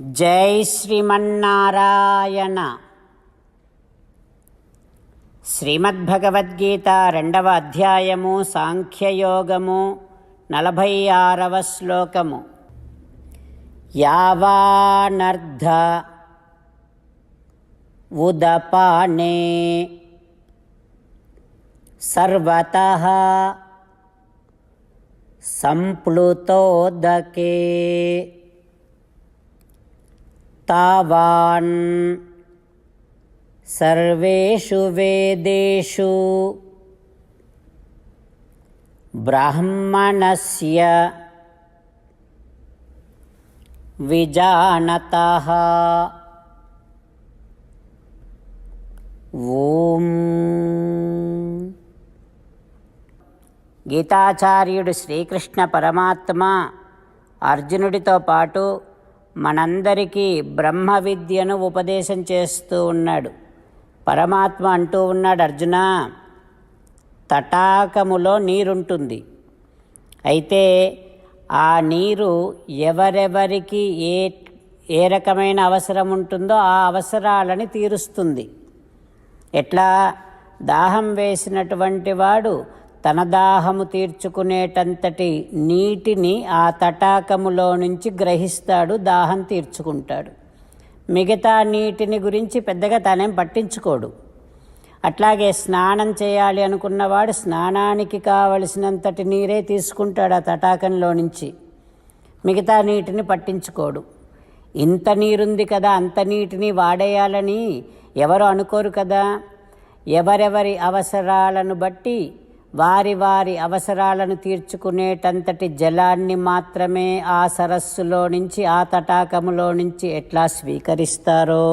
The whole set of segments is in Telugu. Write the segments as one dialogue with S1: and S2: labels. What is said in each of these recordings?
S1: జై శ్రీమన్నారాయణ. శ్రీమద్భగవద్గీత రెండవ అధ్యాయము సాంఖ్యయోగము నలభై ఆరవ శ్లోకము. యావానర్ధ ఉదపానే సర్వత సంప్లుతోదకే. तावान् सर्वेषु वेदेषु ब्राह्मणस्य विजानतः ॐ గీతాచార్యుడు శ్రీకృష్ణ పరమాత్మ అర్జునుడితో పాటు మనందరికీ బ్రహ్మ విద్యను ఉపదేశం చేస్తూ ఉన్నాడు. పరమాత్మ అంటూ ఉన్నాడు అర్జున తటాకములో నీరుంటుంది. అయితే ఆ నీరు ఎవరెవరికి ఏ ఏ రకమైన అవసరం ఉంటుందో ఆ అవసరాలని తీరుస్తుంది. ఎట్లా? దాహం వేసినటువంటి వాడు తన దాహము తీర్చుకునేటంతటి నీటిని ఆ తటాకములో నుంచి గ్రహిస్తాడు దాహం తీర్చుకుంటాడు. మిగతా నీటిని గురించి పెద్దగా తానేం పట్టించుకోడు. అట్లాగే స్నానం చేయాలి అనుకున్నవాడు స్నానానికి కావలసినంతటి నీరే తీసుకుంటాడు ఆ తటాకంలో నుంచి. మిగతా నీటిని పట్టించుకోడు. ఇంత నీరుంది కదా అంత నీటిని వాడేయాలని ఎవరు అనుకోరు కదా? ఎవరెవరి అవసరాలను బట్టి వారి వారి అవసరాలను తీర్చుకునేటంతటి జలాన్ని మాత్రమే ఆ సరస్సులో నుంచి ఆ తటాకములో నుంచి ఎట్లా స్వీకరిస్తారో.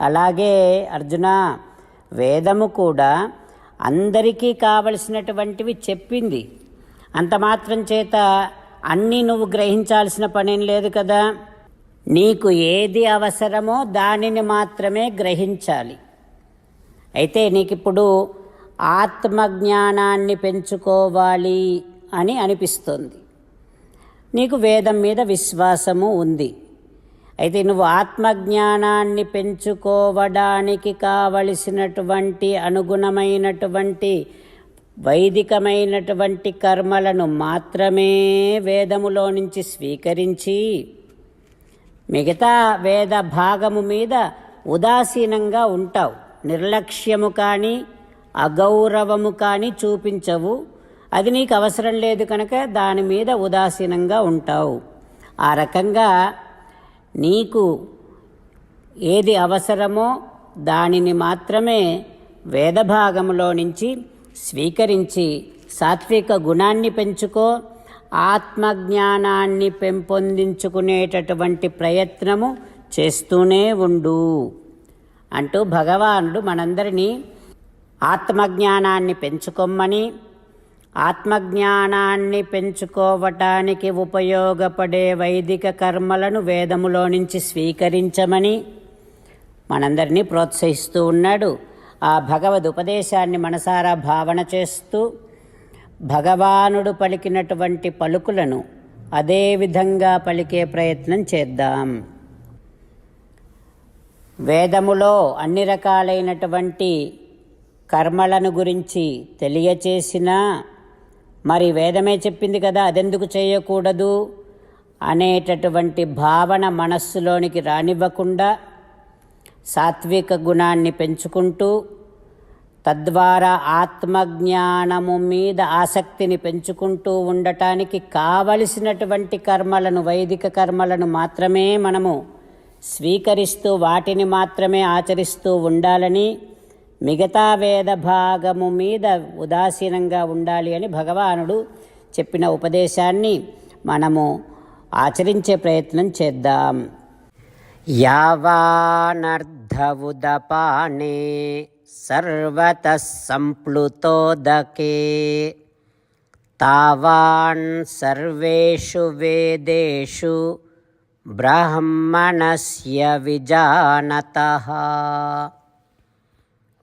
S1: అలాగే అర్జున వేదము కూడా అందరికీ కావలసినటువంటివి చెప్పింది. అంత మాత్రం చేత అన్నీ నువ్వు గ్రహించాల్సిన పనేం లేదు కదా. నీకు ఏది అవసరమో దానిని మాత్రమే గ్రహించాలి. అయితే నీకు ఇప్పుడు ఆత్మజ్ఞానాన్ని పెంచుకోవాలి అని అనిపిస్తుంది. నీకు వేదం మీద విశ్వాసము ఉంది. అయితే నువ్వు ఆత్మజ్ఞానాన్ని పెంచుకోవడానికి కావలసినటువంటి అనుగుణమైనటువంటి వైదికమైనటువంటి కర్మలను మాత్రమే వేదములో నుంచి స్వీకరించి మిగతా వేద భాగము మీద ఉదాసీనంగా ఉంటావు. నిర్లక్ష్యము కానీ అగౌరవము కానీ చూపించవు. అది నీకు అవసరం లేదు కనుక దాని మీద ఉదాసీనంగా ఉంటావు. ఆ రకంగా నీకు ఏది అవసరమో దానిని మాత్రమే వేదభాగంలో నుంచి స్వీకరించి సాత్విక గుణాన్ని పెంచుకో ఆత్మజ్ఞానాన్ని పెంపొందించుకునేటటువంటి ప్రయత్నము చేస్తూనే ఉండు. అంటూ భగవానుడు మనందరినీ ఆత్మజ్ఞానాన్ని పెంచుకోమని ఆత్మజ్ఞానాన్ని పెంచుకోవటానికి ఉపయోగపడే వైదిక కర్మలను వేదములో నుంచి స్వీకరించమని మనందరినీ ప్రోత్సహిస్తూ ఉన్నాడు. ఆ భగవద్ ఉపదేశాన్ని మనసారా భావన చేస్తూ భగవానుడు పలికినటువంటి పలుకులను అదే విధంగా పలికే ప్రయత్నం చేద్దాం. వేదములో అన్ని రకాలైనటువంటి కర్మలను గురించి తెలియచేసినా మరి వేదమే చెప్పింది కదా అదెందుకు చేయకూడదు అనేటటువంటి భావన మనస్సులోనికి రానివ్వకుండా సాత్విక గుణాన్ని పెంచుకుంటూ తద్వారా ఆత్మజ్ఞానము మీద ఆసక్తిని పెంచుకుంటూ ఉండటానికి కావలసినటువంటి కర్మలను వైదిక కర్మలను మాత్రమే మనము స్వీకరిస్తూ వాటిని మాత్రమే ఆచరిస్తూ ఉండాలని మిగతా వేద భాగము మీద ఉదాసీనంగా ఉండాలి అని భగవానుడు చెప్పిన ఉపదేశాన్ని మనము ఆచరించే ప్రయత్నం చేద్దాం. యావానర్ధవుదపానే సర్వత సంప్లుతోదకే. తావాన్ సర్వేషు వేదేషు బ్రాహ్మణస్య విజానతః.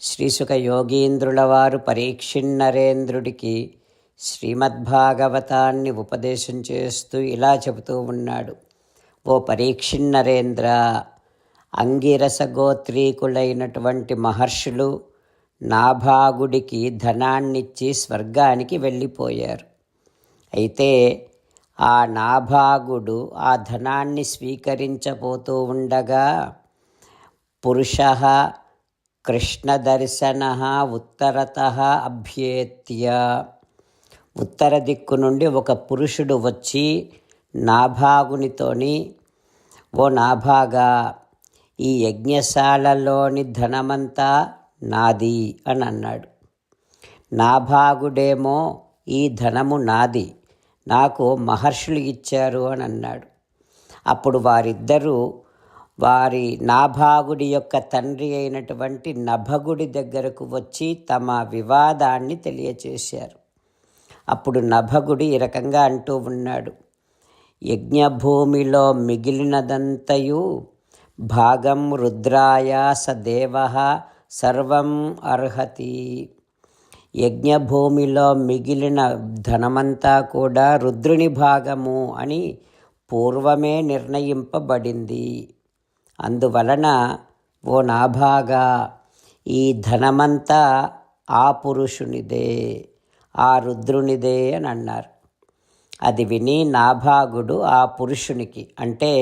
S1: శ్రీసుక యోగీంద్రుల వారు పరీక్షిన్నరేంద్రుడికి శ్రీమద్భాగవతాన్ని ఉపదేశం చేస్తూ ఇలా చెబుతూ ఉన్నాడు. ఓ పరీక్షిన్నరేంద్ర అంగిరస గోత్రీకులైనటువంటి మహర్షులు నాభాగుడికి ధనాన్నిచ్చి స్వర్గానికి వెళ్ళిపోయారు. అయితే ఆ నాభాగుడు ఆ ధనాన్ని స్వీకరించబోతూ ఉండగా పురుష కృష్ణదర్శన ఉత్తరత అభ్యేత్య. ఉత్తర దిక్కు నుండి ఒక పురుషుడు వచ్చి నాభాగునితోని ఓ నాభాగా ఈ యజ్ఞశాలలోని ధనమంతా నాది అని అన్నాడు. నాభాగుడేమో ఈ ధనము నాది నాకు మహర్షులు ఇచ్చారు అని అన్నాడు. అప్పుడు వారిద్దరూ వారి నాభాగుడి యొక్క తండ్రి అయినటువంటి నభగుడి దగ్గరకు వచ్చి తమ వివాదాన్ని తెలియచేశారు. అప్పుడు నభగుడి ఈ రకంగా అంటూ ఉన్నాడు. యజ్ఞభూమిలో మిగిలినదంతయు భాగం రుద్రాయ స దేవ సర్వం అర్హతి. యజ్ఞభూమిలో మిగిలిన ధనమంతా కూడా రుద్రుని భాగము అని పూర్వమే నిర్ణయింపబడింది. అందువలన ఓ నాభాగా ఈ ధనమంతా ఆ పురుషునిదే ఆ రుద్రునిదే అని అన్నారు. అది విని నాభాగుడు ఆ పురుషునికి అంటే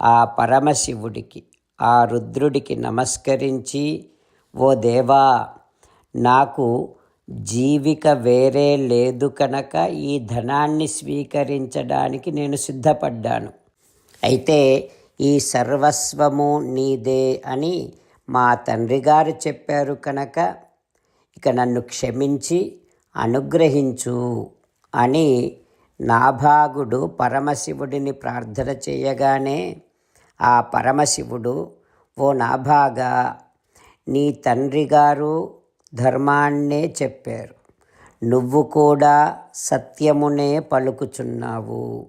S1: ఆ పరమశివుడికి ఆ రుద్రుడికి నమస్కరించి ఓ దేవా నాకు జీవిక వేరే లేదు కనుక ఈ ధనాన్ని స్వీకరించడానికి నేను సిద్ధపడ్డాను. అయితే ఈ సర్వస్వము నీదే అని మా తండ్రి గారు చెప్పారు కనుక ఇక నన్ను క్షమించి అనుగ్రహించు అని నాభాగుడు పరమశివుడిని ప్రార్థన చేయగానే ఆ పరమశివుడు ఓ నాభాగా నీ తండ్రి గారు ధర్మాన్నే చెప్పారు. నువ్వు కూడా సత్యమునే పలుకుచున్నావు.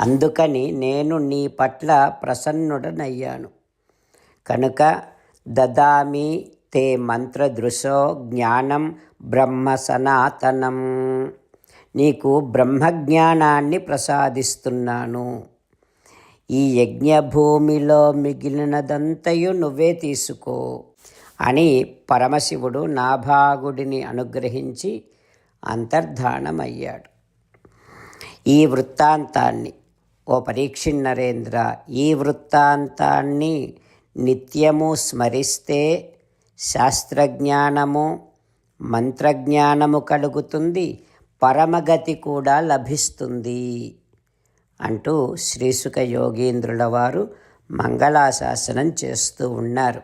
S1: అందుకని నేను నీ పట్ల ప్రసన్నుడనయ్యాను. కనుక దదామి తే మంత్రదృశో జ్ఞానం బ్రహ్మ సనాతనం. నీకు బ్రహ్మజ్ఞానాన్ని ప్రసాదిస్తున్నాను. ఈ యజ్ఞభూమిలో మిగిలినదంతయు నువ్వే తీసుకో అని పరమశివుడు నాభాగుడిని అనుగ్రహించి అంతర్ధానమయ్యాడు. ఈ వృత్తాంతాన్ని ఓ పరీక్షిన్నరేంద్ర ఈ వృత్తాంతాన్ని నిత్యము స్మరిస్తే శాస్త్రజ్ఞానము మంత్రజ్ఞానము కలుగుతుంది పరమగతి కూడా లభిస్తుంది అంటూ శ్రీసుక యోగీంద్రుల వారు మంగళాశాసనం చేస్తూ ఉన్నారు.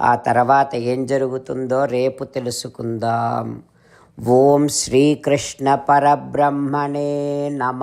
S1: ఆ తర్వాత ఏం జరుగుతుందో రేపు తెలుసుకుందాం. ఓం శ్రీకృష్ణ పరబ్రహ్మణే నమ.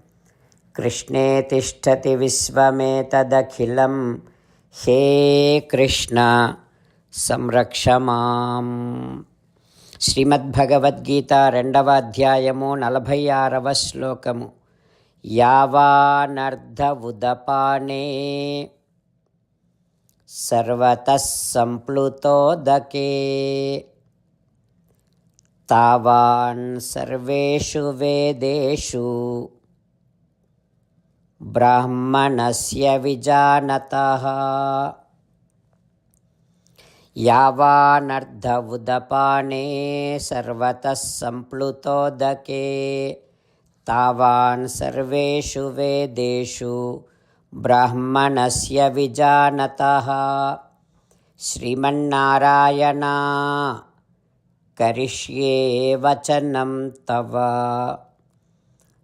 S1: కృష్ణే తిష్టతి విశ్వమేతదఖిలం హే కృష్ణ సంరక్ష మాం శ్రీమద్భగవద్గీత రెండవ అధ్యాయము నలభై ఆరవ శ్లోకము యావానర్ధ ఉదపానే సర్వతः सम्प्लुतोदके तावान् सर्वेषु वेदेषु ब्राह्मणस्य विजानतः यावानर्ध उदपाने सर्वतः सम्प्लुतोदके तावान् सर्वेषु वेदेषु ब्राह्मणस्य विजानतः श्रीमन्नारायणा करिष्ये वचनं तव